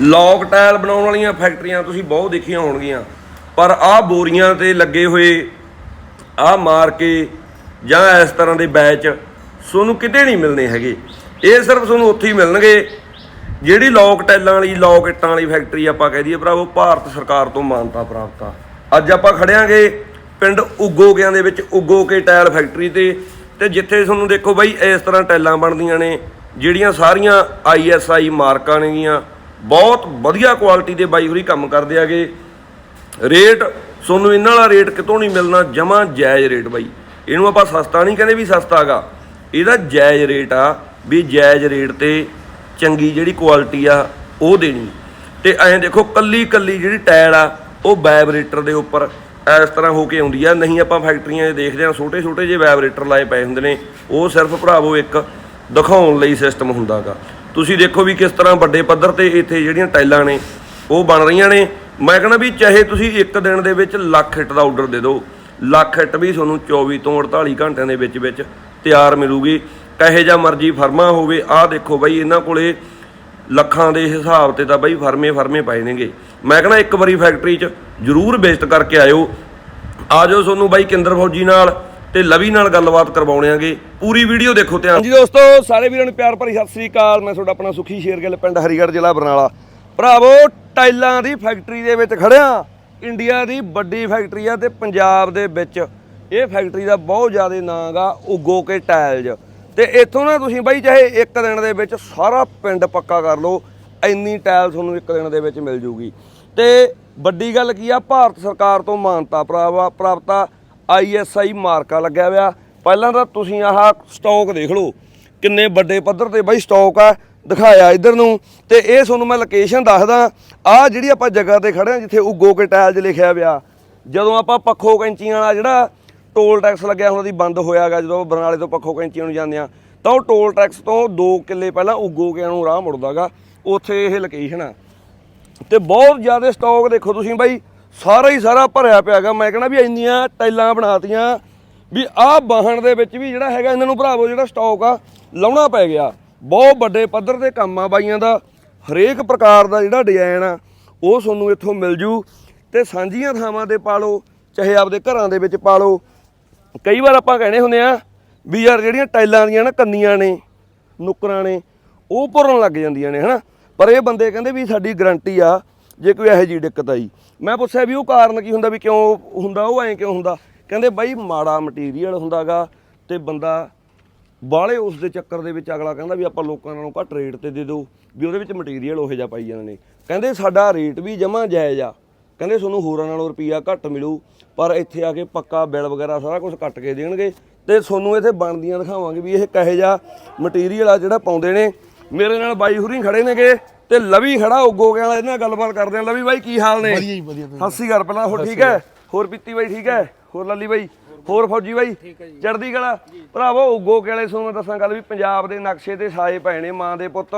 Lock tile ਬਣਾਉਣ ਵਾਲੀਆਂ ਫੈਕਟਰੀਆਂ ਤੁਸੀਂ ਬਹੁਤ ਦੇਖੀਆਂ ਹੋਣਗੀਆਂ, ਪਰ ਆਹ ਬੋਰੀਆਂ ਤੇ ਲੱਗੇ ਹੋਏ, ਆਹ ਮਾਰ ਕੇ ਜਾਂ ਇਸ ਤਰ੍ਹਾਂ ਦੇ ਬੈਚ ਤੁਹਾਨੂੰ ਕਿਤੇ ਨਹੀਂ ਮਿਲਣੇ ਹੈਗੇ। ਇਹ ਸਿਰਫ ਤੁਹਾਨੂੰ ਉੱਥੇ ਹੀ ਮਿਲਣਗੇ, ਜਿਹੜੀ ਲੌਕ ਟੈਲਾਂ ਵਾਲੀ, ਲੌਕ ਇੱਟਾਂ ਵਾਲੀ ਫੈਕਟਰੀ ਆਪਾਂ ਕਹਿ ਦਈਏ ਭਰਾਵੋ, ਭਾਰਤ ਸਰਕਾਰ ਤੋਂ ਮਾਨਤਾ ਪ੍ਰਾਪਤ ਆ। ਅੱਜ ਆਪਾਂ ਖੜਿਆਂਗੇ ਪਿੰਡ ਉਗੋਕਿਆਂ ਦੇ ਵਿੱਚ, ਉਗੋਕੇ ਟਾਇਲ ਫੈਕਟਰੀ ਤੇ ਤੇ ਜਿੱਥੇ ਤੁਹਾਨੂੰ ਦੇਖੋ ਬਾਈ ਇਸ ਤਰ੍ਹਾਂ ਟੈਲਾਂ ਬਣਦੀਆਂ ਨੇ, ਜਿਹੜੀਆਂ ਸਾਰੀਆਂ ਆਈਐਸਆਈ ਮਾਰਕਾਂ ਨੇਗੀਆਂ। ਬਹੁਤ ਵਧੀਆ ਕੁਆਲਿਟੀ ਦੇ ਬਾਈ ਹੋਰੀ ਕੰਮ ਕਰਦੇ ਆਗੇ ਰੇਟ, ਤੁਹਾਨੂੰ ਇਹਨਾਂ ਵਾਲਾ ਰੇਟ ਕਿਤੋਂ ਨਹੀਂ ਮਿਲਣਾ, ਜਮਾ ਜਾਇਜ਼ ਰੇਟ ਬਾਈ। ਇਹਨੂੰ ਆਪਾਂ ਸਸਤਾ ਨਹੀਂ ਕਹਿੰਦੇ ਵੀ ਸਸਤਾ ਹੈਗਾ। ਇਹਦਾ ਜਾਇਜ਼ ਰੇਟ ਆ ਵੀ ਜਾਇਜ਼ ਰੇਟ ਤੇ ਚੰਗੀ ਜਿਹੜੀ ਕੁਆਲਿਟੀ ਆ, ਉਹ ਦੇਣੀ। ਤੇ ਐਂ ਦੇਖੋ ਕੱਲੀ ਕੱਲੀ ਜਿਹੜੀ ਟਾਇਰ ਆ, ਉਹ ਵਾਈਬ੍ਰੇਟਰ ਦੇ ਉੱਪਰ ਇਸ ਤਰ੍ਹਾਂ ਹੋ ਕੇ ਆਉਂਦੀ ਆ। ਨਹੀਂ ਆਪਾਂ ਫੈਕਟਰੀਆਂ 'ਚ ਦੇਖਦੇ ਆ ਛੋਟੇ ਛੋਟੇ ਜਿਹੇ ਵਾਈਬ੍ਰੇਟਰ ਲਾਏ ਪਏ ਹੁੰਦੇ ਨੇ। ਉਹ ਸਿਰਫ ਭਰਾਵੋ ਇੱਕ ਦਿਖਾਉਣ ਲਈ ਸਿਸਟਮ ਹੁੰਦਾਗਾ ਤੁਸੀਂ ਦੇਖੋ ਵੀ ਕਿਸ ਤਰ੍ਹਾਂ ਵੱਡੇ ਪੱਧਰ ਤੇ ਇੱਥੇ ਜਿਹੜੀਆਂ ਟਾਈਲਾਂ ਨੇ, ਉਹ ਬਣ ਰਹੀਆਂ ਨੇ। ਮੈਂ ਕਹਿੰਦਾ ਵੀ ਚਾਹੇ ਤੁਸੀਂ ਇੱਕ ਦਿਨ ਦੇ ਵਿੱਚ ਲੱਖ ਹਿੱਟ ਦਾ ਆਰਡਰ ਦੇ ਦਿਓ, ਲੱਖ ਹਿੱਟ ਵੀ ਤੁਹਾਨੂੰ 24 ਤੋਂ 48 ਘੰਟਿਆਂ ਦੇ ਵਿੱਚ ਵਿੱਚ ਤਿਆਰ ਮਿਲੂਗੀ। ਕਹੇ ਜਾਂ ਮਰਜ਼ੀ ਫਰਮਾ ਹੋਵੇ, ਆਹ ਦੇਖੋ ਬਾਈ ਇਹਨਾਂ ਕੋਲੇ ਲੱਖਾਂ ਦੇ ਹਿਸਾਬ ਤੇ ਤਾਂ ਬਾਈ ਫਰਮੇ ਫਰਮੇ ਪਾਏ ਨੇਗੇ। ਮੈਂ ਕਹਿੰਦਾ ਇੱਕ ਵਾਰੀ ਫੈਕਟਰੀ 'ਚ ਜ਼ਰੂਰ ਵਿਜ਼ਿਟ ਕਰਕੇ ਆਇਓ। ਆਜੋ ਤੁਹਾਨੂੰ ਬਾਈ ਕਿੰਦਰ ਫੌਜੀ ਨਾਲ। ਤੇ ਲਵੀ ਨਾਲ ਗੱਲਬਾਤ ਕਰਵਾਉਣੇਾਂਗੇ ਪੂਰੀ ਵੀਡੀਓ ਦੇਖੋ ਧਿਆਨ। ਜੀ ਦੋਸਤੋ, ਸਾਰੇ ਵੀਰਾਂ ਨੂੰ ਪਿਆਰ ਭਰੀ ਸਤਿ ਸ੍ਰੀ ਅਕਾਲ। ਮੈਂ ਤੁਹਾਡਾ ਆਪਣਾ ਸੁਖੀ ਸ਼ੇਰਗਿੱਲ, ਪਿੰਡ ਹਰੀਗੜ੍ਹ, ਜ਼ਿਲ੍ਹਾ ਬਰਨਾਲਾ। ਭਰਾਵੋ, ਟਾਈਲਾਂ ਦੀ ਫੈਕਟਰੀ ਦੇ ਵਿੱਚ ਖੜਿਆ। ਇੰਡੀਆ ਦੀ ਵੱਡੀ ਫੈਕਟਰੀ ਆ ਤੇ ਪੰਜਾਬ ਦੇ ਵਿੱਚ। ਇਹ ਫੈਕਟਰੀ ਦਾ ਬਹੁਤ ਜ਼ਿਆਦਾ ਨਾਂ ਗਾ ਉਗੋ ਕੇ ਟਾਇਲਜ਼ ਤੇ ਇੱਥੋਂ ਨਾ ਤੁਸੀਂ ਬਾਈ, ਚਾਹੇ ਇੱਕ ਦਿਨ ਦੇ ਵਿੱਚ ਸਾਰਾ ਪਿੰਡ ਪੱਕਾ ਕਰ ਲਓ, ਇੰਨੀ ਟਾਇਲ ਤੁਹਾਨੂੰ ਇੱਕ ਦਿਨ ਦੇ ਵਿੱਚ ਮਿਲ ਜੂਗੀ। ਤੇ ਵੱਡੀ ਗੱਲ ਕੀ ਆ, ਭਾਰਤ ਸਰਕਾਰ ਤੋਂ ਮਾਨਤਾ ਪ੍ਰਾਵਾ ਪ੍ਰਾਪਤਾ ਆਈਐਸਆਈ ਮਾਰਕਾ ਲੱਗਿਆ ਹੋਇਆ। ਪਹਿਲਾਂ ਤਾਂ ਤੁਸੀਂ ਆਹ ਸਟਾਕ ਦੇਖ ਲਓ। ਕਿੰਨੇ ਵੱਡੇ ਪੱਧਰ ਤੇ ਬਾਈ ਸਟਾਕ ਆ, ਦਿਖਾਇਆ ਇਧਰ ਨੂੰ। ਤੇ ਇਹ ਤੁਹਾਨੂੰ ਮੈਂ ਲੋਕੇਸ਼ਨ ਦੱਸਦਾ। ਆ ਜਿਹੜੀ ਆਪਾਂ ਜਗ੍ਹਾ ਤੇ ਖੜੇ ਆ, ਜਿੱਥੇ ਉਗੋ ਕੇ ਟਾਇਲਜ ਲਿਖਿਆ ਹੋਇਆ ਜਦੋਂ ਆਪਾਂ ਪੱਖੋ ਕੈਂਚੀਆਂ ਵਾਲਾ ਜਿਹੜਾ ਟੋਲ ਟੈਕਸ ਲੱਗਿਆ ਹੁੰਦਾ ਦੀ ਬੰਦ ਹੋਇਆਗਾ ਜਦੋਂ ਬਰਨਾਲੇ ਤੋਂ ਪੱਖੋ ਕੈਂਚੀਆਂ ਨੂੰ ਜਾਂਦੇ ਆ, ਤਾਂ ਉਹ ਟੋਲ ਟੈਕਸ ਤੋਂ 2 ਕਿੱਲੇ ਪਹਿਲਾਂ ਉਗੋ ਕੇ ਨੂੰ ਰਾਹ ਮੁੜਦਾਗਾ। ਉੱਥੇ ਇਹ ਲੋਕੇਸ਼ਨ ਆ। ਤੇ ਬਹੁਤ ਜ਼ਿਆਦਾ ਸਟਾਕ ਦੇਖੋ ਤੁਸੀਂ ਬਾਈ। ਸਾਰਾ ਹੀ ਸਾਰਾ ਭਰਿਆ ਪਿਆ ਪਿਆਗਾ ਮੈਂ ਕਹਿੰਦਾ ਵੀ ਇੰਨੀਆਂ ਟਾਈਲਾਂ ਬਣਾਤੀਆਂ ਵੀ ਆਹ ਬਾਹਣ ਦੇ ਵਿੱਚ ਵੀ ਜਿਹੜਾ ਹੈਗਾ ਇਹਨਾਂ ਨੂੰ ਭਰਾਵੋ ਜਿਹੜਾ ਸਟਾਕ ਆ, ਲਾਉਣਾ ਪੈ ਗਿਆ। ਬਹੁਤ ਵੱਡੇ ਪੱਧਰ ਤੇ ਕੰਮ ਆ ਬਾਈਆਂ ਦਾ। ਹਰੇਕ ਪ੍ਰਕਾਰ ਦਾ ਜਿਹੜਾ ਡਿਜ਼ਾਈਨ ਆ, ਉਹ ਤੁਹਾਨੂੰ ਇੱਥੋਂ ਮਿਲ ਜੂ। ਤੇ ਸਾਂਝੀਆਂ ਥਾਵਾਂ ਤੇ ਪਾ ਲਓ, ਚਾਹੇ ਆਪਦੇ ਘਰਾਂ ਦੇ ਵਿੱਚ ਪਾ ਲਓ। ਕਈ ਵਾਰ ਆਪਾਂ ਕਹਿੰਦੇ ਹੁੰਦੇ ਆ ਵੀ ਯਾਰ ਜਿਹੜੀਆਂ ਟਾਈਲਾਂ ਦੀਆਂ ਨਾ ਕੰਨੀਆਂ ਨੇ, ਨੁੱਕਰਾਂ ਨੇ, ਉਹ ਭੁਰਨ ਲੱਗ ਜਾਂਦੀਆਂ ਨੇ, ਹਨਾ? ਪਰ ਇਹ ਬੰਦੇ ਕਹਿੰਦੇ ਵੀ ਸਾਡੀ ਗਾਰੰਟੀ ਆ ਜੇ ਕੋਈ ਇਹੋ ਜਿਹੀ ਦਿੱਕਤ ਆਈ। ਮੈਂ ਪੁੱਛਿਆ ਵੀ ਉਹ ਕਾਰਨ ਕੀ ਹੁੰਦਾ, ਵੀ ਕਿਉਂ ਹੁੰਦਾ, ਉਹ ਐਂ ਕਿਉਂ ਹੁੰਦਾ? ਕਹਿੰਦੇ ਬਾਈ ਮਾੜਾ ਮਟੀਰੀਅਲ ਹੁੰਦਾਗਾ ਤੇ ਬੰਦਾ ਬਾਹਲੇ ਉਸ ਦੇ ਚੱਕਰ ਦੇ ਵਿੱਚ ਅਗਲਾ ਕਹਿੰਦਾ ਵੀ ਆਪਾਂ ਲੋਕਾਂ ਨਾਲੋਂ ਘੱਟ ਰੇਟ ਤੇ ਦੇ ਦਿਓ, ਵੀ ਉਹਦੇ ਵਿੱਚ ਮਟੀਰੀਅਲ ਉਹੋ ਜਿਹਾ ਪਾਈ ਜਾਂਦੇ ਨੇ। ਕਹਿੰਦੇ ਸਾਡਾ ਰੇਟ ਵੀ ਜਮਾ ਜਾਇਜ਼ ਆ। ਕਹਿੰਦੇ ਤੁਹਾਨੂੰ ਹੋਰਾਂ ਨਾਲੋਂ ਰੁਪਈਆ ਘੱਟ ਮਿਲੂ, ਪਰ ਇੱਥੇ ਆ ਕੇ ਪੱਕਾ ਬਿੱਲ ਵਗੈਰਾ ਸਾਰਾ ਕੁਝ ਕੱਟ ਕੇ ਦੇਣਗੇ ਤੇ ਤੁਹਾਨੂੰ ਇੱਥੇ ਬਣਦੀਆਂ ਦਿਖਾਵਾਂਗੇ ਵੀ ਇਹ ਕਹੇ ਜਿਹਾ ਮਟੀਰੀਅਲ ਆ ਜਿਹੜਾ ਪਾਉਂਦੇ ਨੇ। ਮੇਰੇ ਨਾਲ ਬਾਈ ਹੁਰੀ ਖੜੇ ਨੇਗੇ। ਤੇ ਲਵੀ ਖੜਾ ਉਗੋਗੇ ਵਾਲਾ ਇਹਨਾਂ ਨਾਲ ਗੱਲਬਾਤ ਕਰਦੇ ਆ ਲਵੀ ਬਾਈ ਕੀ ਹਾਲ ਨੇ? ਵਧੀਆ ਜੀ ਵਧੀਆ ਸਤਿ ਸ਼੍ਰੀ ਅਕਾਲ ਪਹਿਲਾਂ ਹੋਰ ਠੀਕ ਹੈ? ਹੋਰ ਪੀਤੀ ਬਾਈ ਠੀਕ ਹੈ? ਹੋਰ ਲੱਲੀ ਬਾਈ ਹੋਰ ਫੌਜੀ ਬਾਈ? ਚੜਦੀ ਕਲਾ? ਭਰਾਵੋ ਉਗੋ ਕੇ ਵਾਲੇ ਤੁਹਾਨੂੰ ਮੈਂ ਦੱਸਾਂ ਗੱਲ ਵੀ ਪੰਜਾਬ ਦੇ ਨਕਸ਼ੇ ਤੇ ਛਾਏ ਪਏ ਨੇ ਮਾਂ ਦੇ ਪੁੱਤ।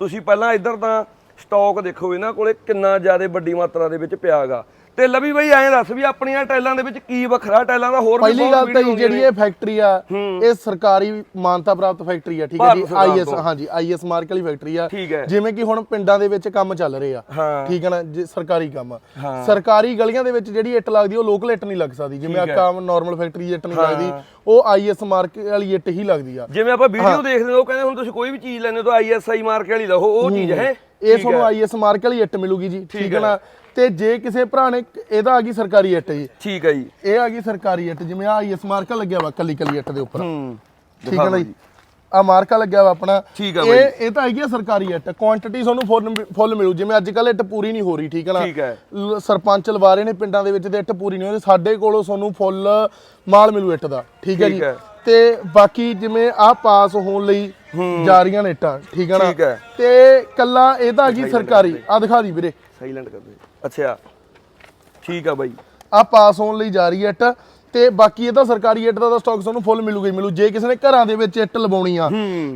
ਤੁਸੀਂ ਪਹਿਲਾਂ ਇੱਧਰ ਤਾਂ ਸਟਾਕ ਦੇਖੋ ਇਹਨਾਂ ਕੋਲੇ ਕਿੰਨਾ ਜ਼ਿਆਦਾ ਵੱਡੀ ਮਾਤਰਾ ਦੇ ਵਿੱਚ ਪਿਆਗਾ ਤੇ ਲਵੀ ਬਾਈ ਐਂ ਦੱਸ ਵੀ ਆਪਣੀਆਂ ਟਾਈਲਾਂ ਦੇ ਵਿੱਚ ਕੀ ਵੱਖਰਾ ਟਾਈਲਾਂ ਦਾ ਹੋਰ ਵੀ ਪਹਿਲੀ ਗੱਲ ਤਾਂ ਜਿਹੜੀ ਇਹ ਫੈਕਟਰੀ ਆ ਇਹ ਸਰਕਾਰੀ ਮਾਨਤਾ ਪ੍ਰਾਪਤ ਫੈਕਟਰੀ ਆ ਠੀਕ ਹੈ ਜੀ ਆਈਐਸ। ਹਾਂਜੀ ਆਈਐਸ ਮਾਰਕ ਵਾਲੀ ਫੈਕਟਰੀ ਆ। ਜਿਵੇਂ ਕਿ ਹੁਣ ਪਿੰਡਾਂ ਦੇ ਵਿੱਚ ਕੰਮ ਚੱਲ ਰਹੇ ਆ। ਠੀਕ ਹੈ ਨਾ ਜੇ ਸਰਕਾਰੀ ਕੰਮ ਆ। ਸਰਕਾਰੀ ਗਲੀਆਂ ਦੇ ਵਿੱਚ ਜਿਹੜੀ ਇੱਟ ਲੱਗਦੀ ਉਹ ਲੋਕਲ ਇੱਟ ਨਹੀਂ ਲੱਗ ਸਕਦੀ ਜਿਵੇਂ ਹੈ। ਆਮ ਨਾਰਮਲ ਫੈਕਟਰੀ ਇੱਟ ਨਹੀਂ। ਲੱਗਦੀ ਉਹ ਆਈਐਸ ਮਾਰਕ ਵਾਲੀ ਇੱਟ ਹੀ ਲੱਗਦੀ ਆ। ਜਿਵੇਂ ਆਪਾਂ ਵੀਡੀਓ ਦੇਖਦੇ ਹਾਂ ਉਹ ਕਹਿੰਦੇ ਹੁਣ ਤੁਸੀਂ ਕੋਈ ਵੀ ਚੀਜ਼ ਲੈਣੇ ਤਾਂ ਆਈਐਸਆਈ ਮਾਰਕ ਵਾਲੀ ਲਓ ਉਹ ਚੀਜ਼ ਹੈ। ਇਹ ਤੁਹਾਨੂੰ ਆਈਐਸ ਮਾਰਕ ਵਾਲੀ ਇੱਟ ਮਿਲੂਗੀ ਜੀ ਠੀਕ ਹੈ ਨਾ? ਤੇ ਜੇ ਕਿਸੇ ਭਰਾ ਨੇ ਇਹਦਾ ਆ ਗਈ ਸਰਕਾਰੀ ਇੱਟ ਜੀ। ਠੀਕ ਹੈ ਜੀ। ਇਹ ਆ ਗਈ ਸਰਕਾਰੀ ਇੱਟ ਜਿਵੇਂ ਆ ਆਈਐਸ ਮਾਰਕਾ ਲੱਗਿਆ ਵਾ ਕੱਲੀ ਕੱਲੀ ਇੱਟ ਦੇ ਉੱਪਰ। ਹੂੰ। ਠੀਕ ਹੈ ਨਾ ਜੀ। ਆ ਮਾਰਕਾ ਲੱਗਿਆ ਵਾ ਆਪਣਾ। ਠੀਕ ਆ ਇਹ ਇਹ ਤਾਂ ਹੈਗੀ ਆ ਸਰਕਾਰੀ ਇੱਟ। ਕੁਆਂਟੀਟੀ ਤੁਹਾਨੂੰ ਫੁੱਲ ਫੁੱਲ ਮਿਲੂ। ਜਿਵੇਂ ਅੱਜ ਕੱਲ ਇੱਟ ਪੂਰੀ ਨਹੀਂ ਹੋ ਰਹੀ ਠੀਕ ਹੈ ਨਾ? ਠੀਕ ਹੈ। ਸਰਪੰਚ ਲਵਾ ਰਹੇ ਨੇ ਪਿੰਡਾਂ ਦੇ ਵਿੱਚ ਤੇ ਇੱਟ ਪੂਰੀ ਨਹੀਂ ਹੋ ਰਹੀ। ਸਾਡੇ ਕੋਲੋਂ ਤੁਹਾਨੂੰ ਫੁੱਲ ਮਾਲ ਮਿਲੂ ਇੱਟ ਦਾ। ਠੀਕ ਹੈ ਜੀ। ਤੇ ਬਾਕੀ ਜਿਵੇਂ ਆ ਪਾਸ ਹੋਣ ਲਈ ਜਾ ਰਹੀਆਂ ਨੇ ਇੱਟਾਂ ਠੀਕ ਹੈ ਨਾ? ਠੀਕ ਹੈ। ਤੇ ਕੱਲਾ ਇਹ ਤਾਂ ਹੈਗੀ ਸਰਕਾਰੀ। ਆ ਦਿਖਾ ਦੀ ਵੀਰੇ। ਸਾਇਲੈਂਟ ਕਰ ਦੇ ਅੱਛਾ। ਠੀਕ ਆ ਬਾਈ। ਆ ਪਾਸ ਹੋਣ ਲਈ ਜਾ ਰਹੀ ਹੈ ਇੱਟ। ਤੇ ਬਾਕੀ ਇਹਦਾ ਸਰਕਾਰੀ ਇੱਟ ਦਾ ਤਾਂ ਸਟਾਕ ਤੁਹਾਨੂੰ ਫੁੱਲ ਮਿਲੂਗਾ ਹੀ ਮਿਲੂ। ਜੇ ਕਿਸੇ ਨੇ ਘਰਾਂ ਦੇ ਵਿੱਚ ਇੱਟ ਲਵਾਉਣੀ ਆ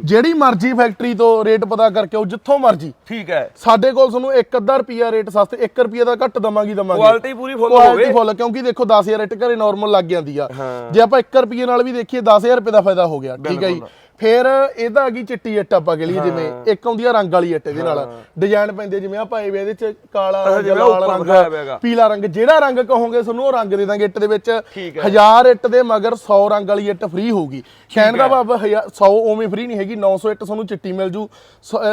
ਜਿਹੜੀ ਮਰਜ਼ੀ ਫੈਕਟਰੀ ਤੋਂ ਰੇਟ ਪਤਾ ਕਰਕੇ ਉਹ ਜਿੱਥੋਂ ਮਰਜ਼ੀ। ਠੀਕ ਹੈ। ਸਾਡੇ ਕੋਲ ਤੁਹਾਨੂੰ 1 ਅੱਧਾ ਰੁਪਿਆ ਰੇਟ ਸਸਤੇ 1 ਰੁਪਿਆ ਦਾ ਘੱਟ ਦਵਾਂਗੀ ਦਵਾਂਗੇ। ਕੁਆਲਿਟੀ ਪੂਰੀ ਫੁੱਲ ਕੁਆਲਿਟੀ ਹੋਵੇ। ਫੁੱਲ ਕਿਉਂਕਿ ਦੇਖੋ 10000 ਇੱਟ ਘਰੇ ਨਾਰਮਲ ਲੱਗ ਜਾਂਦੀ ਆ। ਜੇ ਆਪਾਂ 1 ਰੁਪਏ ਨਾਲ ਵੀ ਦੇਖੀਏ 10000 ਰੁਪਏ ਦਾ ਫਾਇਦਾ ਹੋ ਗਿਆ। ਠੀਕ ਹੈ ਜੀ। ਫਿਰ ਇਹਦਾ ਆ ਗਈ ਚਿੱਟੀ ਇੱਟ ਆਪਾਂ ਕਹ ਲਈਏ ਜਿਵੇਂ ਇੱਕ ਆਉਂਦੀ ਆ ਰੰਗ ਵਾਲੀ ਇੱਟ ਇਹਦੇ ਨਾਲ। ਡਿਜ਼ਾਈਨ ਪੈਂਦੇ ਜਿਵੇਂ ਆ ਪਾਏ ਵੇ ਇਹਦੇ ਚ ਕਾਲਾ ਜਿਵੇਂ ਉੱਪਰ ਦਿਖਾਇਆ ਹੋਇਆ ਰੰਗ ਹੈਗਾ। ਪੀਲਾ ਰੰਗ ਜਿਹੜਾ ਰੰਗ ਕਹੋਗੇ ਤੁਹਾਨੂੰ ਉਹ ਰੰਗ ਦੇ ਦਾਂਗੇ ਇੱਟ ਦੇ ਵਿੱਚ। ਠੀਕ ਹੈ। 1000 ਇੱਟ ਦੇ ਮਗਰ 100 ਰੰਗ ਵਾਲੀ ਇੱਟ ਫ੍ਰੀ ਹੋਊਗੀ। ਕਹਿਣ ਦਾ ਭਾਵ 100 ਉਵੇਂ ਫ੍ਰੀ ਨਹੀਂ ਹੈਗੀ 900 ਇੱਟ ਤੁਹਾਨੂੰ ਚਿੱਟੀ ਮਿਲ ਜੂ।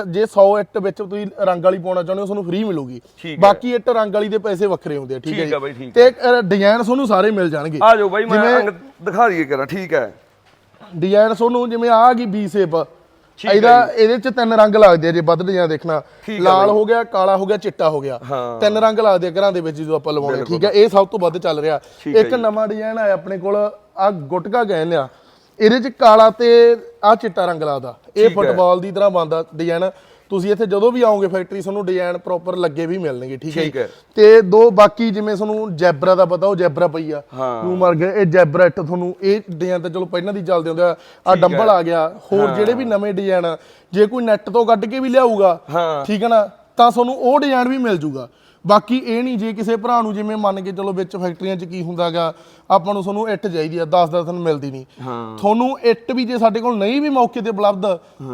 ਜੇ 100 ਇੱਟ ਵਿੱਚ ਤੁਸੀਂ ਰੰਗ ਵਾਲੀ ਪਾਉਣਾ ਚਾਹੁੰਦੇ ਹੋ ਤੁਹਾਨੂੰ ਫ੍ਰੀ ਮਿਲੂਗੀ। ਬਾਕੀ ਇੱਟ ਰੰਗ ਵਾਲੀ ਦੇ ਪੈਸੇ ਵੱਖਰੇ ਹੁੰਦੇ ਆ ਠੀਕ ਹੈ ਤੇ ਡਿਜ਼ਾਈਨ ਤੁਹਾਨੂੰ ਸਾਰੇ ਮਿਲ ਜਾਣਗੇ। ਆ ਜਾਓ ਬਾਈ ਮੈਂ ਦਿਖਾ ਦਈਏ ਕਰਾਂ ਠੀਕ ਹੈ। ਡਿਜ਼ਾਈਨ ਤੁਹਾਨੂੰ ਜਿਵੇਂ ਆ ਗਈ ਬੀ ਸ਼ੇਪ ਇਹਦਾ ਇਹਦੇ ਚ ਤਿੰਨ ਰੰਗ ਲੱਗਦੇ ਆ ਜੇ ਵੱਧ ਡਿਜ਼ਾਈਨ ਦੇਖਣਾ। ਲਾਲ ਹੋ ਗਿਆ ਕਾਲਾ ਹੋ ਗਿਆ ਚਿੱਟਾ ਹੋ ਗਿਆ। ਤਿੰਨ ਰੰਗ ਲੱਗਦੇ ਆ ਘਰਾਂ ਦੇ ਵਿੱਚ ਜਦੋਂ ਆਪਾਂ ਲਵਾਉਣੇ। ਠੀਕ ਹੈ ਇਹ ਸਭ ਤੋਂ ਵੱਧ ਚੱਲ ਰਿਹਾ। ਇੱਕ ਨਵਾਂ ਡਿਜ਼ਾਈਨ ਆਇਆ ਆਪਣੇ ਕੋਲ ਆ ਗੁਟਕਾ ਕਹਿੰਦੇ ਆ ਇਹਦੇ ਚ ਕਾਲਾ ਤੇ ਆ ਚਿੱਟਾ ਰੰਗ ਲੱਗਦਾ ਇਹ। ਫੁੱਟਬਾਲ ਦੀ ਤਰ੍ਹਾਂ ਬਣਦਾ ਡਿਜ਼ਾਈਨ ਤੁਸੀਂ ਇੱਥੇ ਜਦੋਂ ਵੀ ਆਓਗੇ ਫੈਕਟਰੀ ਤੁਹਾਨੂੰ ਡਿਜ਼ਾਈਨ ਪ੍ਰੋਪਰ ਲੱਗੇ ਵੀ ਮਿਲਣਗੇ ਠੀਕ ਹੈ। ਤੇ ਦੋ ਬਾਕੀ ਜਿਵੇਂ ਤੁਹਾਨੂੰ ਜੈਬਰਾ ਦਾ ਪਤਾ ਉਹ ਜੈਬਰਾ ਪਈ ਆ। ਨੂੰ ਮਰ ਗਏ ਇਹ ਜੈਬਰਾ ਇੱਟ ਤੁਹਾਨੂੰ ਇਹ ਡਿਜ਼ਾਈਨ ਤਾਂ ਚਲੋ ਪਹਿਲਾਂ ਦੀ ਚੱਲਦੇ ਹੁੰਦੇ ਆ ਆ ਡੰਬਲ ਆ ਗਿਆ ਹੋਰ ਜਿਹੜੇ ਵੀ ਨਵੇਂ ਡਿਜ਼ਾਈਨ ਜੇ ਕੋਈ ਨੈਟ ਤੋਂ ਕੱਢ ਕੇ ਵੀ ਲਿਆਊਗਾ। ਠੀਕ ਹੈ ਨਾ ਤਾਂ ਤੁਹਾਨੂੰ ਉਹ ਡਿਜ਼ਾਈਨ ਵੀ ਮਿਲ ਜੂਗਾ ਬਾਕੀ ਇਹ ਨਹੀਂ ਜੇ ਕਿਸੇ ਭਰਾ ਨੂੰ ਜਿਵੇਂ ਮੰਨ ਕੇ ਚਲੋ ਵਿੱਚ ਫੈਕਟਰੀਆਂ 'ਚ ਕੀ ਹੁੰਦਾਗਾ ਆਪਾਂ ਨੂੰ ਤੁਹਾਨੂੰ ਇੱਟ ਚਾਹੀਦੀ ਆ 10-10 ਦਿਨ ਮਿਲਦੀ ਨਹੀਂ। ਤੁਹਾਨੂੰ ਇੱਟ ਵੀ ਜੇ ਸਾਡੇ ਕੋਲ ਨਹੀਂ ਵੀ ਮੌਕੇ ਤੇ ਉਪਲਬਧ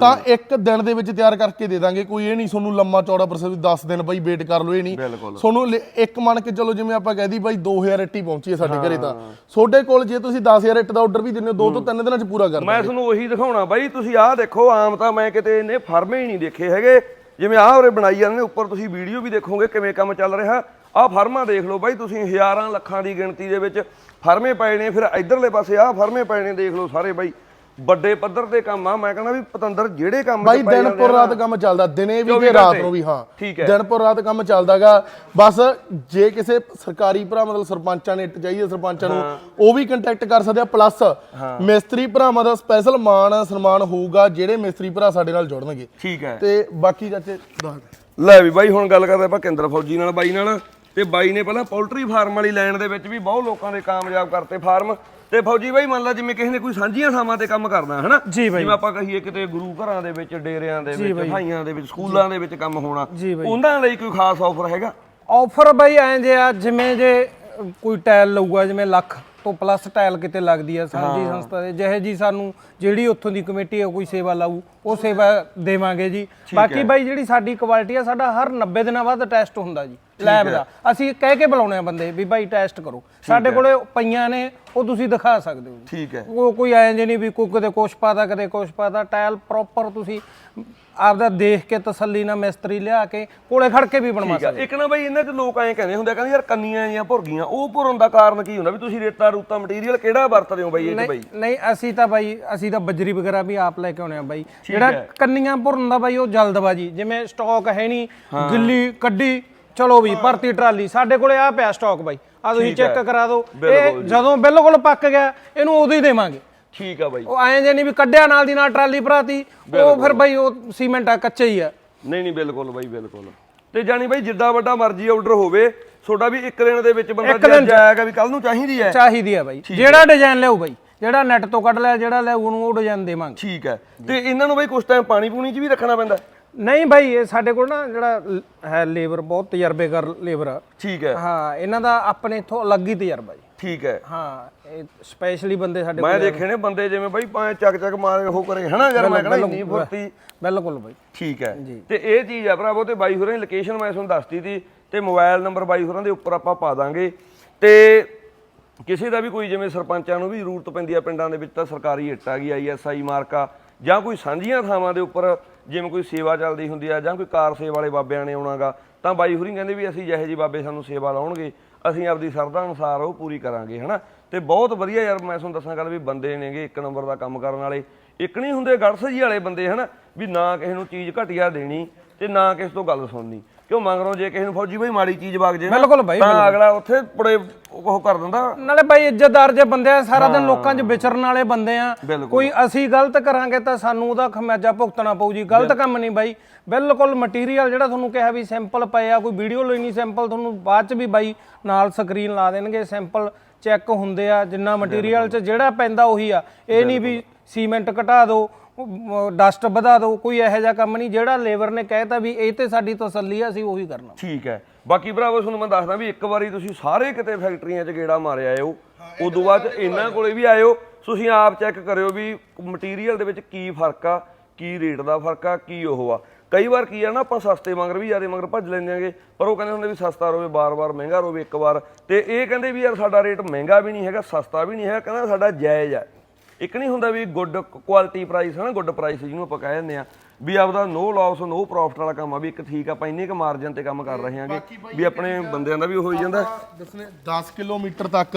ਤਾਂ ਇੱਕ ਦਿਨ ਦੇ ਵਿੱਚ ਤਿਆਰ ਕਰਕੇ ਦੇ ਦਾਂਗੇ। ਕੋਈ ਇਹ ਨਹੀਂ ਤੁਹਾਨੂੰ ਲੰਮਾ ਚੌੜਾ ਪ੍ਰੋਸੈਸ 10 ਦਿਨ ਬਈ ਵੇਟ ਕਰ ਲਓ ਇਹ ਨਹੀਂ। ਤੁਹਾਨੂੰ ਇੱਕ ਮੰਨ ਕੇ ਚਲੋ ਜਿਵੇਂ ਆਪਾਂ ਕਹਿ ਦੀ ਬਾਈ 2000 ਇੱਟ ਹੀ ਪਹੁੰਚੀ ਹੈ ਸਾਡੇ ਘਰੇ ਤਾਂ। ਤੁਹਾਡੇ ਕੋਲ ਜੇ ਤੁਸੀਂ 10000 ਇੱਟ ਦਾ ਆਰਡਰ ਵੀ ਦਿੰਦੇ ਹੋ ਦੋ ਤੋਂ ਤਿੰਨ ਦਿਨਾਂ 'ਚ ਪੂਰਾ ਕਰ ਮੈਂ ਤੁਹਾਨੂੰ ਉਹੀ ਦਿਖਾਉਣਾ ਬਾਈ ਤੁਸੀਂ ਆਹ ਦੇਖੋ ਆਮ ਤਾਂ ਮੈਂ ਕਿਤੇ ਇਹਨੇ ਫਰਮੇ ਹੀ ਨਹੀਂ ਦੇਖੇ ਹੈਗੇ। ਜਿਵੇਂ ਆਹ ਉਰੇ ਬਣਾਈ ਜਾਂਦੇ ਨੇ, ਉੱਪਰ ਤੁਸੀਂ ਵੀਡੀਓ ਵੀ ਦੇਖੋਗੇ ਕਿਵੇਂ ਕੰਮ ਚੱਲ ਰਿਹਾ। ਆਹ ਫਰਮਾਂ ਦੇਖ ਲਓ ਬਾਈ, ਤੁਸੀਂ ਹਜ਼ਾਰਾਂ ਲੱਖਾਂ ਦੀ ਗਿਣਤੀ ਦੇ ਵਿੱਚ ਫਰਮੇ ਪਏ ਨੇ, ਫਿਰ ਇਧਰਲੇ ਪਾਸੇ ਆਹ ਫਰਮੇ ਪਏ ਨੇ, ਦੇਖ ਲਓ ਸਾਰੇ ਬਾਈ। ਵੱਡੇ ਪੱਧਰ ਤੇ ਕੰਮ ਆ ਮੈਂ ਕਹਿੰਦਾ ਵੀ ਪਤੰਦਰ ਜਿਹੜੇ ਕੰਮ ਬਾਈ ਦਿਨ ਪੁਰ ਰਾਤ ਕੰਮ ਚੱਲਦਾ ਦਿਨੇ ਵੀ 24 ਤੇ ਰਾਤ। ਨੂੰ ਵੀ ਹਾਂ। ਦਿਨ ਪੁਰ ਰਾਤ ਕੰਮ ਚੱਲਦਾਗਾ। ਬਸ ਜੇ ਕਿਸੇ ਸਰਕਾਰੀ ਭਰਾ ਮਤਲਬ ਸਰਪੰਚਾਂ ਨੇ ਇੱਟ ਚਾਹੀਦੀ ਸਰਪੰਚਾਂ ਨੂੰ ਉਹ ਵੀ ਕੰਟੈਕਟ ਕਰ ਸਕਦੇ ਆ। ਪਲੱਸ ਮਿਸਤਰੀ ਭਰਾਵਾਂ ਦਾ ਸਪੈਸ਼ਲ ਮਾਣ ਸਨਮਾਨ ਹੋਊਗਾ ਜਿਹੜੇ ਮਿਸਤਰੀ ਭਰਾ ਸਾਡੇ ਨਾਲ ਜੁੜਨਗੇ। ਠੀਕ ਹੈ। ਤੇ ਬਾਕੀ ਚਾਚੇ ਦੱਸ। ਲੈ ਵੀ ਬਾਈ ਹੁਣ ਗੱਲ ਕਰਦੇ ਆਪਾਂ ਕੇਂਦਰ ਫੌਜੀ ਨਾਲ ਬਾਈ ਨਾਲ। ਤੇ ਬਾਈ ਨੇ ਪਹਿਲਾਂ ਪੋਲਟਰੀ ਫਾਰਮ ਵਾਲੀ ਲਾਈਨ ਦੇ ਵਿੱਚ ਵੀ ਬਹੁਤ ਲੋਕਾਂ ਦੇ ਕਾਮਯਾਬ ਕਰਤੇ ਫਾਰਮ। ਤੇ ਫੌਜੀ ਬਾਈ ਮੰਨ ਲਾ ਜਿਵੇਂ ਕਿਸੇ ਨੇ ਕੋਈ ਸਾਂਝੀਆਂ ਥਾਵਾਂ ਤੇ ਕੰਮ ਕਰਨਾ ਹਨਾ। ਜਿਵੇਂ ਆਪਾਂ ਕਹੀਏ ਕਿਤੇ ਗੁਰੂ ਘਰਾਂ ਦੇ ਵਿੱਚ ਡੇਰਿਆਂ ਦੇ ਵਿੱਚ ਭਾਈਆਂ ਦੇ ਵਿੱਚ ਸਕੂਲਾਂ ਦੇ ਵਿੱਚ ਕੰਮ ਹੋਣਾ। ਉਹਨਾਂ ਲਈ ਕੋਈ ਖਾਸ ਆਫਰ ਹੈਗਾ? ਆਫਰ ਬਈ ਐਂ ਜੇ ਆ ਜਿਵੇਂ ਜੇ ਕੋਈ ਟਾਇਲ ਲਊਗਾ ਜਿਵੇਂ ਲੱਖ ਤੋਂ ਪਲੱਸ ਟਾਇਲ ਕਿਤੇ ਲੱਗਦੀ ਆ ਸਾਂਝੀ ਸੰਸਥਾ ਦੇ ਜਿਹੇ ਜੀ ਸਾਨੂੰ ਜਿਹੜੀ ਉੱਥੋਂ ਦੀ ਕਮੇਟੀ ਆ ਕੋਈ ਸੇਵਾ ਲਾਊ ਉਹ ਸੇਵਾ ਦੇਵਾਂਗੇ ਜੀ। ਬਾਕੀ ਬਾਈ ਜਿਹੜੀ ਸਾਡੀ ਕੁਆਲਿਟੀ ਆ ਸਾਡਾ ਹਰ 90 ਦਿਨਾਂ ਬਾਅਦ ਟੈਸਟ ਹੁੰਦਾ ਜੀ। ਲੈਬ ਦਾ। ਅਸੀਂ ਕਹਿ ਕੇ ਬੁਲਾਉਣੇ ਆ ਬੰਦੇ ਵੀ ਬਾਈ ਟੈਸਟ ਕਰੋ। ਸਾਡੇ ਕੋਲੇ ਪਈਆਂ ਨੇ ਉਹ ਤੁਸੀਂ ਦਿਖਾ ਸਕਦੇ ਹੋ। ਠੀਕ ਹੈ। ਉਹ ਕੋਈ ਐਂ ਜੇ ਨਹੀਂ ਵੀ ਕੋਈ ਕਦੇ ਕੁਛ ਪਾਤਾ ਕਦੇ ਕੁਛ ਪਾਤਾ। ਟਾਇਲ ਪ੍ਰੋਪਰ ਤੁਸੀਂ ਆਪਦਾ ਦੇਖ ਕੇ ਤਸੱਲੀ ਨਾਲ ਮਿਸਤਰੀ ਲਿਆ ਕੇ ਕੋਲੇ ਖੜ ਕੇ ਵੀ ਬਣਵਾ ਆ। ਇੱਕ ਨਾ ਬਾਈ ਇਹਨਾਂ 'ਚ ਲੋਕ ਐਂ ਕਹਿੰਦੇ ਹੁੰਦੇ ਕਹਿੰਦੇ ਯਾਰ ਕੰਨੀਆਂ ਜੀਆਂ ਭੁਰ ਗਈਆਂ ਉਹ ਭੁਰਨ ਦਾ ਕਾਰਨ ਕੀ ਹੁੰਦਾ ਵੀ ਤੁਸੀਂ ਰੇਤਾ ਰੂਤਾ ਮਟੀਰੀਅਲ ਕਿਹੜਾ ਵਰਤਦੇ ਹੋ ਬਾਈ ਇਹ 'ਚ ਬਾਈ? ਨਹੀਂ ਅਸੀਂ ਤਾਂ ਬਾਈ ਅਸੀਂ ਤਾਂ ਬਜਰੀ ਵਗੈਰਾ ਵੀ ਆਪ ਲੈ ਕੇ ਆਉਣੇ ਆ ਬਾਈ। ਜਿਹੜਾ ਕੰਨੀਆਂ ਭੁਰਨ ਦਾ ਬਾਈ ਉਹ ਜਲਦਬਾਜੀ। ਜਿਵੇਂ ਸਟਾਕ ਹੈ ਨਹੀਂ ਗਿੱਲੀ ਕੱਢੀ ਚਲੋ ਵੀ ਭਰਤੀ ਟਰਾਲੀ ਸਾਡੇ ਕੋਲੇ ਆ ਪਿਆ ਸਟਾਕ ਬਾਈ। ਆ ਤੁਸੀਂ ਚੈੱਕ ਕਰਾ ਦਿਓ। ਇਹ ਜਦੋਂ ਬਿਲਕੁਲ ਪੱਕ ਗਿਆ ਇਹਨੂੰ ਉਦੋਂ ਹੀ ਦੇਵਾਂਗੇ। ਠੀਕ ਆ ਬਾਈ। ਉਹ ਐਂ ਜੇ ਨਹੀਂ ਵੀ ਕੱਢਿਆ ਨਾਲ ਦੀ ਨਾਲ ਟਰਾਲੀ ਭਰਾਤੀ ਉਹ ਫਿਰ ਬਾਈ ਉਹ ਸੀਮੈਂਟ ਆ ਕੱਚਾ ਹੀ ਆ। ਨਹੀਂ ਨਹੀਂ ਬਿਲਕੁਲ ਬਾਈ ਬਿਲਕੁਲ। ਤੇ ਜਾਨੀ ਬਾਈ ਜਿੱਡਾ ਵੱਡਾ ਮਰਜ਼ੀ ਆਰਡਰ ਹੋਵੇ ਤੁਹਾਡਾ ਵੀ ਇੱਕ ਦਿਨ ਦੇ ਵਿੱਚ ਬੰਦਾ ਜੇ ਜਾਏਗਾ ਵੀ ਕੱਲ ਨੂੰ ਚਾਹੀਦੀ ਹੈ। ਚਾਹੀਦੀ ਆ ਬਾਈ। ਜਿਹੜਾ ਡਿਜ਼ਾਈਨ ਲਿਆਓ ਬਾਈ ਜਿਹੜਾ ਨੈਟ ਤੋਂ ਕੱਢ ਲਿਆ ਜਿਹੜਾ ਲਿਆਊ ਉਹਨੂੰ ਉਹ ਡਿਜ਼ਾਈਨ ਦੇਵਾਂਗੇ। ਠੀਕ ਹੈ। ਤੇ ਇਹਨਾਂ ਨੂੰ ਬਾਈ ਕੁਝ ਟਾਈਮ ਪਾਣੀ ਪੂਣੀ 'ਚ ਵੀ ਰੱਖਣਾ ਪੈਂਦਾ। ਨਹੀਂ ਬਾਈ ਇਹ ਸਾਡੇ ਕੋਲ ਨਾ ਜਿਹੜਾ ਲ- ਹੈ ਲੇਬਰ ਬਹੁਤ ਤਜਰਬੇਕਾਰ ਲੇਬਰ ਆ। ਠੀਕ ਹੈ। ਹਾਂ ਇਹਨਾਂ ਦਾ ਆਪਣੇ ਇਥੋਂ ਅਲੱਗ ਹੀ ਤਜਰਬਾ ਜੀ। ਠੀਕ ਹੈ। ਹਾਂ ਇਹ ਸਪੈਸ਼ਲੀ ਬੰਦੇ ਸਾਡੇ ਮੈਂ ਦੇਖੇ ਨੇ ਬੰਦੇ ਜਿਵੇਂ ਬਾਈ ਪਾਏ ਚੱਕ ਚੱਕ ਮਾਰੇ ਉਹ ਕਰੇ ਹਨਾ ਯਾਰ ਮੈਂ ਕਹਿੰਦਾ ਇੰਨੀ ਫੁਰਤੀ। ਬਿਲਕੁਲ ਬਾਈ ਠੀਕ ਹੈ। ਤੇ ਇਹ ਚੀਜ਼ ਆ ਭਰਾਵੋ ਤੇ ਬਾਈ ਹੋਰਾਂ ਦੀ ਲੋਕੇਸ਼ਨ ਮੈਂ ਤੁਹਾਨੂੰ ਦੱਸਤੀ ਸੀ ਤੇ ਮੋਬਾਈਲ ਨੰਬਰ ਬਾਈ ਹੋਰਾਂ ਦੇ ਉੱਪਰ ਆਪਾਂ ਪਾ ਦਾਂਗੇ। ਤੇ ਕਿਸੇ ਦਾ ਵੀ ਕੋਈ ਜਿਵੇਂ ਸਰਪੰਚਾਂ ਨੂੰ ਵੀ ਜ਼ਰੂਰਤ ਪੈਂਦੀ ਆ ਪਿੰਡਾਂ ਦੇ ਵਿੱਚ ਤਾਂ ਸਰਕਾਰੀ ਹਿੱਟ ਆ ਗਈ ਆਈਐਸਆਈ ਮਾਰਕਾ ਜਾਂ ਕੋਈ ਸਾਂਝੀਆਂ ਥਾਵਾਂ ਦੇ ਉੱਪਰ ਜਿਵੇਂ ਕੋਈ ਸੇਵਾ ਚੱਲਦੀ ਹੁੰਦੀ ਆ ਜਾਂ ਕੋਈ ਕਾਰ ਸੇਵਾ ਵਾਲੇ ਬਾਬਿਆਂ ਨੇ ਆਉਣਾਗਾ, ਤਾਂ ਬਾਈ ਹੁਰੀ ਕਹਿੰਦੇ ਵੀ ਅਸੀਂ ਜਿਹੇ ਜੀ ਬਾਬੇ ਸਾਨੂੰ ਸੇਵਾ ਲਾਉਣਗੇ, ਅਸੀਂ ਆਪਦੀ ਸਰਦਾ ਅਨੁਸਾਰ ਉਹ ਪੂਰੀ ਕਰਾਂਗੇ, ਹਨਾ? ਤੇ ਬਹੁਤ ਵਧੀਆ ਯਾਰ, ਮੈਂ ਤੁਹਾਨੂੰ ਦੱਸਾਂ ਗੱਲ ਵੀ ਬੰਦੇ ਨੇਗੇ, ਇੱਕ ਨੰਬਰ ਦਾ ਕੰਮ ਕਰਨ ਵਾਲੇ। ਇੱਕ ਨਹੀਂ ਹੁੰਦੇ ਗੜਸ ਜੀ ਵਾਲੇ ਬੰਦੇ, ਹਨਾ? ਵੀ ਨਾ ਕਿਸੇ ਨੂੰ ਚੀਜ਼ ਘਟੀਆ ਦੇਣੀ ਤੇ ਨਾ ਕਿਸੇ ਤੋਂ ਗੱਲ ਸੁਣਨੀ। ਕਿਉਂ ਮੰਗਰੋਂ ਜੇ ਕਿਸੇ ਨੂੰ ਫੌਜੀ ਬਈ ਮਾੜੀ ਚੀਜ਼ ਵਗ ਜੇ ਨਾ, ਬਿਲਕੁਲ ਬਾਈ, ਤਾਂ ਅਗਲਾ ਉੱਥੇ ਬੜੇ ਉਹ ਕਰ ਦਿੰਦਾ। ਨਾਲੇ ਬਾਈ ਇੱਜ਼ਤਦਾਰ ਜੇ ਬੰਦੇ ਆ ਸਾਰਾ ਦਿਨ ਲੋਕਾਂ 'ਚ ਵਿਚਰਨ ਵਾਲੇ ਬੰਦੇ ਆ। ਬਿਲਕੁਲ। ਕੋਈ ਅਸੀਂ ਗਲਤ ਕਰਾਂਗੇ ਤਾਂ ਸਾਨੂੰ ਉਹਦਾ ਖਮਿਆਜਾ ਭੁਗਤਣਾ ਪਊ ਜੀ। ਗਲਤ ਕੰਮ ਨਹੀਂ ਬਾਈ। ਬਿਲਕੁਲ ਮਟੀਰੀਅਲ ਜਿਹੜਾ ਤੁਹਾਨੂੰ ਕਿਹਾ ਵੀ ਸੈਂਪਲ ਪਏ ਆ ਕੋਈ ਵੀਡੀਓ ਲੈਣੀ ਸੈਂਪਲ ਤੁਹਾਨੂੰ ਬਾਅਦ 'ਚ ਵੀ ਬਾਈ ਨਾਲ ਸਕਰੀਨ ਲਾ ਦੇਣਗੇ। ਸੈਂਪਲ ਚੈੱਕ ਹੁੰਦੇ ਆ ਜਿੰਨਾ ਮਟੀਰੀਅਲ 'ਚ ਜਿਹੜਾ ਪੈਂਦਾ ਉਹੀ ਆ। ਇਹ ਨਹੀਂ ਵੀ ਸੀਮੈਂਟ ਘਟਾ ਦਿਓ। ਡਸਟ ਵਧਾ ਦਿਓ ਕੋਈ ਇਹੋ ਜਿਹਾ ਕੰਮ ਨਹੀਂ ਜਿਹੜਾ ਲੇਬਰ ਨੇ ਕਹਿਤਾ ਵੀ ਇਹ ਤੇ ਸਾਡੀ ਤਸੱਲੀ ਆ ਅਸੀਂ ਉਹੀ ਕਰਨਾ। ਠੀਕ ਹੈ। ਬਾਕੀ ਭਰਾਵੋ ਤੁਹਾਨੂੰ ਮੈਂ ਦੱਸਦਾ ਵੀ ਇੱਕ ਵਾਰੀ ਤੁਸੀਂ ਸਾਰੇ ਕਿਤੇ ਫੈਕਟਰੀਆਂ 'ਚ ਗੇੜਾ ਮਾਰਿਆ ਆਇਓ। ਉਦੋਂ ਬਾਅਦ 'ਚ ਇਹਨਾਂ ਕੋਲੇ ਵੀ ਆਇਓ। ਤੁਸੀਂ ਆਪ ਚੈੱਕ ਕਰਿਓ ਵੀ ਮਟੀਰੀਅਲ ਦੇ ਵਿੱਚ ਕੀ ਫ਼ਰਕ ਆ ਕੀ ਰੇਟ ਦਾ ਫ਼ਰਕ ਆ ਕੀ ਉਹ ਆ। ਕਈ ਵਾਰ ਕੀ ਆ ਨਾ ਆਪਾਂ ਸਸਤੇ ਮੰਗਰ ਵੀ ਜ਼ਿਆਦਾ ਮੰਗਰ ਭੱਜ ਲੈਂਦੇ ਆਂਗੇ ਪਰ ਉਹ ਕਹਿੰਦੇ ਹੁੰਦੇ ਵੀ ਸਸਤਾ ਰੋਵੇ ਬਾਰ-ਬਾਰ ਮਹਿੰਗਾ ਰੋਵੇ ਇੱਕ ਵਾਰ। ਤੇ ਇਹ ਕਹਿੰਦੇ ਵੀ ਯਾਰ ਸਾਡਾ ਰੇਟ ਮਹਿੰਗਾ ਵੀ ਨਹੀਂ ਹੈਗਾ ਸਸਤਾ ਵੀ ਨਹੀਂ ਹੈਗਾ ਕਹਿੰਦਾ ਸਾਡਾ ਜਾਇਜ਼ ਆ। ਇੱਕ ਨਹੀਂ ਹੁੰਦਾ ਵੀ ਗੁੱਡ ਕੁਆਲਿਟੀ ਪ੍ਰਾਈਸ ਹੈ ਨਾ, ਗੁੱਡ ਪ੍ਰਾਈਸ ਜਿਹਨੂੰ ਆਪਾਂ ਕਹਿ ਦਿੰਦੇ ਆ ਵੀ ਆਪਦਾ ਨੋ ਲਾਸ ਨੋ ਪ੍ਰੋਫਿਟ ਵਾਲਾ ਕੰਮ ਆ ਵੀ ਇੱਕ ਠੀਕ ਆਪਾਂ ਇੰਨੇ ਕ ਮਾਰਜਨ ਤੇ ਕੰਮ ਕਰ ਰਹੇ ਹਾਂਗੇ ਵੀ ਆਪਣੇ ਬੰਦਿਆਂ ਦਾ ਵੀ ਹੋ ਹੀ ਜਾਂਦਾ ਦੱਸਨੇ 10 ਕਿਲੋਮੀਟਰ ਤੱਕ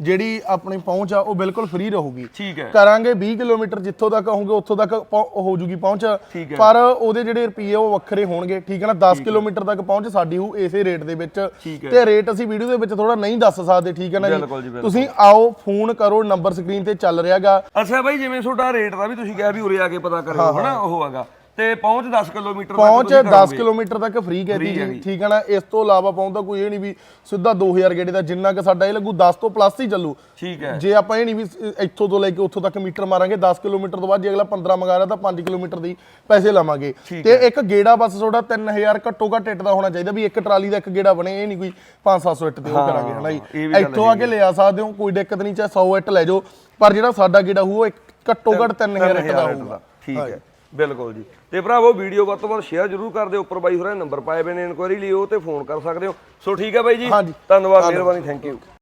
ਜਿਹੜੀ ਆਪਣੀ ਪਹੁੰਚ ਆ ਉਹ ਬਿਲਕੁਲ ਫ੍ਰੀ ਰਹੂਗੀ। ਠੀਕ ਹੈ। ਕਰਾਂਗੇ 20 ਕਿਲੋਮੀਟਰ ਜਿੱਥੋਂ ਤੱਕ ਕਹੋਗੇ ਉੱਥੋਂ ਤੱਕ ਹੋ ਜੂਗੀ ਪਹੁੰਚ। ਹੈ। ਪਰ ਉਹਦੇ ਜਿਹੜੇ ਰੁਪਏ ਉਹ ਵੱਖਰੇ ਹੋਣਗੇ ਠੀਕ ਹੈ ਨਾ? 10 ਕਿਲੋਮੀਟਰ ਤੱਕ ਪਹੁੰਚ ਸਾਡੀ ਹੋਊ ਇਸੇ ਰੇਟ ਦੇ ਵਿੱਚ। ਹੈ। ਤੇ ਰੇਟ ਅਸੀਂ ਵੀਡੀਓ ਦੇ ਵਿੱਚ ਥੋੜਾ ਨਹੀਂ ਦੱਸ ਸਕਦੇ ਠੀਕ ਹੈ ਨਾ ਜੀ। ਤੁਸੀਂ ਆਓ ਫੋਨ ਕਰੋ ਨੰਬਰ ਸਕਰੀਨ ਤੇ ਚੱਲ ਰਿਹਾਗਾ। ਅੱਛਾ ਬਾਈ ਜਿਵੇਂ ਤੁਹਾਡਾ ਰੇਟ ਦਾ ਵੀ ਤੁਸੀਂ ਕਿਹਾ ਵੀ ਉਰੇ ਆ ਕੇ ਪਤਾ ਕਰਿਓ ਹਨਾ? ਉਹ ਹੈਗਾ। ਤੇ ਪਹੁੰਚ 10 ਕਿਲੋਮੀਟਰ ਤੱਕ ਪਹੁੰਚ ਤੁਸੀਂ 10 ਕਰੋਗੇ। ਕਿਲੋਮੀਟਰ ਤੱਕ ਫ੍ਰੀ ਕਹਿਤੀ Free ਜੀ। ਠੀਕ ਹੈ ਨਾ? ਇਸ ਤੋਂ ਇਲਾਵਾ ਪਹੁੰਚਦਾ ਕੋਈ ਇਹ ਨਹੀਂ ਵੀ ਸਿੱਧਾ 2000 ਗੇੜੇ ਦਾ ਜਿੰਨਾ ਕਿ ਸਾਡਾ ਇਹ ਲੱਗੂ 10 ਤੋਂ ਪਲੱਸ ਹੀ ਚੱਲੂ। ਠੀਕ ਹੈ। ਜੇ ਆਪਾਂ ਇਹ ਨਹੀਂ ਵੀ ਸ- ਇੱਥੋਂ ਤੋਂ ਲੈ ਕੇ ਉੱਥੋਂ ਤੱਕ ਮੀਟਰ ਮਾਰਾਂਗੇ 10 ਕਿਲੋਮੀਟਰ ਤੋਂ ਬਾਅਦ ਜੇ ਅਗਲਾ 15 ਮੰਗਾ ਰਿਹਾ ਤਾਂ 5 ਕਿਲੋਮੀਟਰ ਦੀ ਪੈਸੇ ਲਵਾਂਗੇ। ਤੇ ਇੱਕ ਗੇੜਾ ਬਸ ਤੁਹਾਡਾ 3000 ਘੱਟੋ ਘੱਟ ਇੱਟ ਦਾ ਹੋਣਾ ਚਾਹੀਦਾ ਵੀ ਇੱਕ ਟਰਾਲੀ ਦਾ ਇੱਕ ਗੇੜਾ ਬਣੇ ਇਹ ਨਹੀਂ ਕੋਈ 5-700 ਇੱਟ ਦੇ ਉਹ ਕਰਾਂਗੇ ਹਨਾ ਇਹ ਜੀ ਵੀ ਗੱਲ ਇੱਥੋਂ ਆ ਕੇ ਲਿਆ ਸਕਦੇ ਹੋ ਕੋਈ ਦਿੱਕਤ ਨਹੀਂ ਚਾਹੇ 100 ਇੱਟ ਲੈ ਜਾਓ ਪਰ ਜਿਹੜਾ ਸਾਡਾ ਗੇੜਾ ਹੋਊ ਉਹ ਇੱਕ ਘੱਟੋ ਘੱਟ 3000 ਇੱਟ ਦਾ ਹੋਊਗਾ। ਠੀਕ ਹੈ। ਬਿਲਕੁਲ ਜੀ। ਤੇ ਭਰਾਵੋ ਵੀਡੀਓ ਵੱਧ ਤੋਂ ਵੱਧ ਸ਼ੇਅਰ ਜ਼ਰੂਰ ਕਰ ਦਿਓ ਉੱਪਰ ਬਾਈ ਹੋਰਾਂ ਨੇ ਨੰਬਰ ਪਾਏ ਹੋਏ ਨੇ ਇਨਕੁਆਇਰੀ ਲਈ ਉਹ ਤੇ ਫੋਨ ਕਰ ਸਕਦੇ ਹੋ। ਸੋ ਠੀਕ ਹੈ ਬਾਈ ਜੀ। ਧੰਨਵਾਦ ਮਿਹਰਬਾਨੀ ਥੈਂਕ ਯੂ